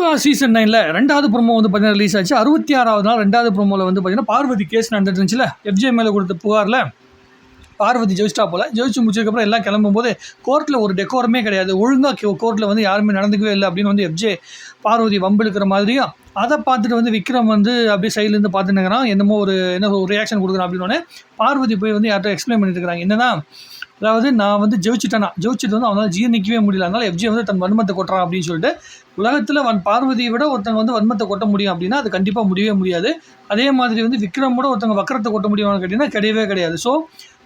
இப்போ சீசன் நைனில் ரெண்டாவது ப்ரோமோ வந்து பார்த்தீங்கன்னா ரிலீஸ் ஆச்சு. அறுபத்தி ஆறாவது நாள் ரெண்டாவது ப்ரோமோவில் வந்து பார்த்தீங்கன்னா பார்வதி கேஸ் நடந்துட்டு இருந்துச்சுல. எஃப்ஜே மேலே கொடுத்த புகாரில் பார்வதி ஜெயிச்சிட்டா போல். ஜெயிச்சு முடிச்சதுக்கப்புறம் எல்லாம் கிளம்பும்போது கோர்ட்டில் ஒரு டெக்கோரமே கிடையாது. ஒழுங்காக கோர்ட்டில் வந்து யாருமே நடந்துக்கவே இல்லை அப்படின்னு வந்து எஃப்ஜே பார்வதி வம்பெடுக்கிற மாதிரியும் அதை பார்த்துட்டு வந்து விக்ரம் வந்து அப்படியே சைட்லேருந்து பார்த்துட்டுங்கிறான் என்னமோ ஒரு என்ன ஒரு ரியாக்ஷன் கொடுக்குறான் அப்படின்னு பார்வதி போய் வந்து யார்கிட்ட எக்ஸ்பிளைன் பண்ணிட்டு இருக்கிறாங்க. என்னன்னா அதாவது நான் வந்து ஜெயிச்சிட்டேனா? ஜெயிச்சிட்டு வந்து அவனால் ஜீர்ணிக்கவே முடியல. அதனால் எஃப்ஜி வந்து தன் வன்மத்தை கொட்டுறான் அப்படின்னு சொல்லிட்டு உலகத்தில் வன் பார்வதியை விட ஒருத்தங்க வந்து வன்மத்தை கொட்ட முடியும் அப்படின்னா அது கண்டிப்பாக முடியவே முடியாது. அதே மாதிரி வந்து விக்ரமோட ஒருத்தங்க வக்கரத்தை கொட்ட முடியுமான்னு கேட்டிங்கன்னா கிடையவே கிடையாது. ஸோ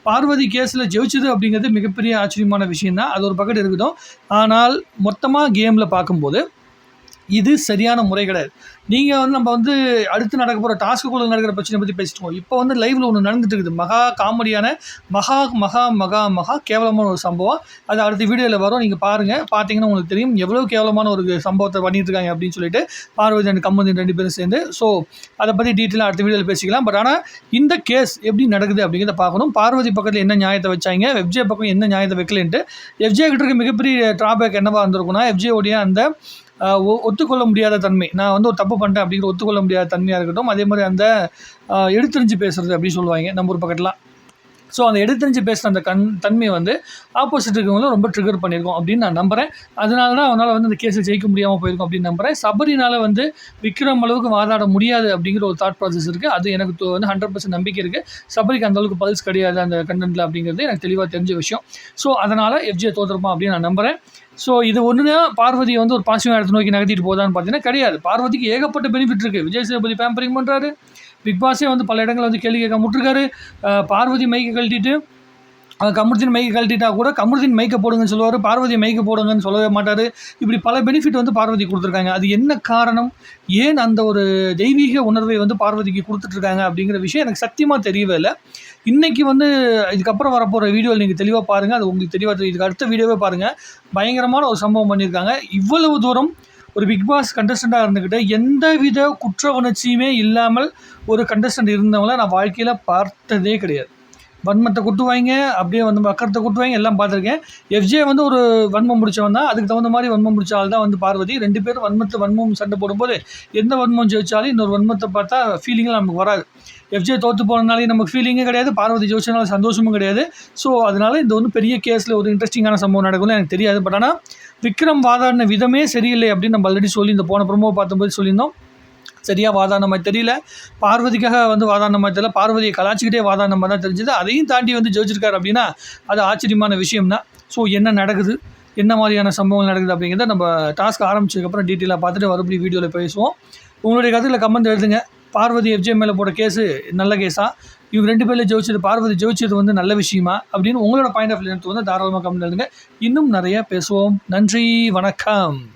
பார்வதி கேஸில் ஜெயிச்சது அப்படிங்கிறது மிகப்பெரிய ஆச்சரியமான விஷயம் தான் அது ஒரு பக்கெட் இருக்கட்டும். ஆனால் மொத்தமாக கேமில் பார்க்கும்போது இது சரியான முறை கிடையாது. நீங்கள் வந்து நம்ம வந்து அடுத்து நடக்க போகிற டாஸ்க்குள்ளே நடக்கிற பிரச்சனை பற்றி பேசிட்டோம் இப்போ வந்து லைவில் ஒன்று நடந்துட்டு இருக்குது. மகா காமெடியான மகா மகா மகா மகா கேவலமான ஒரு சம்பவம். அது அடுத்த வீடியோவில் வரும். நீங்கள் பாருங்கள் பார்த்தீங்கன்னா உங்களுக்கு தெரியும். எவ்வளோ கேவலமான ஒரு சம்பவத்தை பண்ணிட்டு இருக்காங்க அப்படின்னு சொல்லிட்டு பார்வதி அண்ட் கம்மதி ரெண்டு பேரும் சேர்ந்து. ஸோ அதை பற்றி டீட்டெயிலாக அடுத்த வீடியோவில் பேசிக்கலாம். பட் ஆனால் இந்த கேஸ் எப்படி நடக்குது அப்படிங்கிறத பார்க்கணும். பார்வதி பக்கத்தில் என்ன நியாயத்தை வச்சாங்க? எஃப்ஜே பக்கம் என்ன நியாயத்தை வைக்கலன்ட்டு. எஃப்ஜே கிட்ட இருக்க மிகப்பெரிய ட்ராபேக் என்னவாக இருந்திருக்குன்னா எஃப்ஜேவுடைய அந்த ஒத்துக்கொள்ள முடியாத தன்மை. நான் வந்து ஒரு தப்பு பண்ணிட்டேன் அப்படிங்கிற ஒத்துக்கொள்ள முடியாத தன்மையாக இருக்கட்டும் அதே மாதிரி அந்த எடுத்துரிஞ்சு பேசுகிறது அப்படின்னு சொல்லுவாங்க நம்ம ஒரு பக்கத்தில் ஸோ அந்த எடுத்தறிஞ்சு பேசுகிற அந்த கண் தன்மை வந்து ஆப்போசிட் இருக்கவங்களும் ரொம்ப ட்ரிகர் பண்ணியிருக்கோம் அப்படின்னு நான் நம்புகிறேன் அதனால தான் அவனால் வந்து அந்த கேஸை ஜெயிக்க முடியாமல் போயிருக்கும் அப்படின்னு நம்புகிறேன் சபரினால் வந்து விக்ரம் அளவுக்கு வாதாட முடியாது அப்படிங்கிற ஒரு தாட் ப்ராசஸ் இருக்குது அது எனக்கு வந்து ஹண்ட்ரட் பர்சன்ட் நம்பிக்கை இருக்குது சபரிக்கு அந்தளவுக்கு பல்ஸ் கிடையாது அந்த கண்டென்ட்டில் அப்படிங்கிறது எனக்கு தெளிவாக தெரிஞ்ச விஷயம். ஸோ அதனால் எஃப்ஜியை தோற்றுருப்பான் அப்படின்னு நான் நம்புகிறேன் ஸோ இது ஒன்று தான் பார்வதியை வந்து ஒரு பாசிட்டிவ் இடத்தை நோக்கி நகர்த்திட்டு போதான்னு பார்த்தீங்கன்னா கிடையாது. பார்வதிக்கு ஏகப்பட்ட பெனிஃபிட் இருக்குது விஜய் சேதுபதி பேம்பரிங் பண்ணுறாரு பிக் பாஸே வந்து பல இடங்களில் வந்து கேள்வி கேட்க முட்டிருக்காரு. பார்வதி மைக்கை கழட்டிட்டு கமருதீன் மைக்கை கழட்டிட்டா கூட கமருதீன் மைக்கை போடுங்கன்னு சொல்லுவார். பார்வதி மைக்கை போடுங்கன்னு சொல்லவே மாட்டார். இப்படி பல பெனிஃபிட் வந்து பார்வதி கொடுத்துருக்காங்க. அது என்ன காரணம்? ஏன் அந்த ஒரு தெய்வீக உணர்வை வந்து பார்வதிக்கு கொடுத்துட்ருக்காங்க அப்படிங்கிற விஷயம் எனக்கு சத்தியமாக தெரியவே இல்லை. இன்றைக்கி வந்து இதுக்கப்புறம் வரப்போகிற வீடியோவில் நீங்கள் தெளிவாக பாருங்கள் அது உங்களுக்கு தெளிவாக தெரியும். இதுக்கு அடுத்த வீடியோவே பாருங்கள் பயங்கரமான ஒரு சம்பவம் பண்ணியிருக்காங்க. இவ்வளவு தூரம் ஒரு பிக் பாஸ் கண்டஸ்டண்ட்டாக இருந்துக்கிட்டு எந்த வித குற்ற உணர்ச்சியுமே இல்லாமல் ஒரு கண்டஸ்டன்ட் இருந்தவங்கள நான் வாழ்க்கையில் பார்த்ததே கிடையாது. வன்மத்தை குட்டுவாங்க அப்படியே வந்து மக்கரத்தை குட்டுவாங்க எல்லாம் பார்த்துருக்கேன். எஃப்ஜே வந்து ஒரு வன்மம் முடிச்சவன் தான். அதுக்கு தகுந்த மாதிரி வன்மம் முடிச்ச ஆள் தான் வந்து பார்வதி. ரெண்டு பேரும் வன்மத்தை வன்மம் சண்டை போடும்போது எந்த வன்மம் ஜெயிச்சாலும் இன்னொரு வன்மத்தை பார்த்தா ஃபீலிங்கெலாம் நமக்கு வராது. எஃப்ஜே தோற்று போனதுனாலே நமக்கு ஃபீலிங்கே கிடையாது. பார்வதி ஜோசினால சந்தோஷமும் கிடையாது. ஸோ அதனால் இந்த ஒன்று பெரிய கேஸில் ஒரு இன்ட்ரெஸ்டிங்கான சம்பவம் நடக்கும்னு எனக்கு தெரியாது. பட் ஆனால் விக்ரம் வாதாடின விதமே சரியில்லை அப்படின்னு நம்ம ஆல்ரெடி சொல்லி இந்த போன ப்ரொமோ பார்த்தும்போது சொல்லியிருந்தோம். சரியாக வாதாடின மாதிரி தெரியல. பார்வதிக்காக வந்து வாதாடின மாதிரி தெரியல. பார்வதியை கலாச்சிக்கிட்டே வாதாடின மாதிரி தான் தெரிஞ்சது. அதையும் தாண்டி வந்து ஜெயிச்சிருக்காரு அப்படின்னா அது ஆச்சரியமான விஷயம்னா ஸோ என்ன நடக்குது? என்ன மாதிரியான சம்பவங்கள் நடக்குது அப்படிங்கிறத நம்ம டாஸ்க் ஆரம்பிச்சதுக்கப்புறம் டீட்டெயிலாக பார்த்துட்டு மறுபடியும் வீடியோவில் பேசுவோம். உங்களுடைய கருத்தில் கமெண்ட் எழுதுங்க. பார்வதி எஃப்ஜே மேலே போட்ட கேஸு நல்ல கேஸாக இவங்க ரெண்டு பேரில் ஜெயிச்சது பார்வதி ஜெயிச்சது வந்து நல்ல விஷயமா? அப்படின்னு உங்களோட பாயிண்ட் ஆஃப் வியூ வந்து தாராளமாக கமெண்ட் எழுதுங்க. இன்னும் நிறைய பேசுவோம். நன்றி வணக்கம்.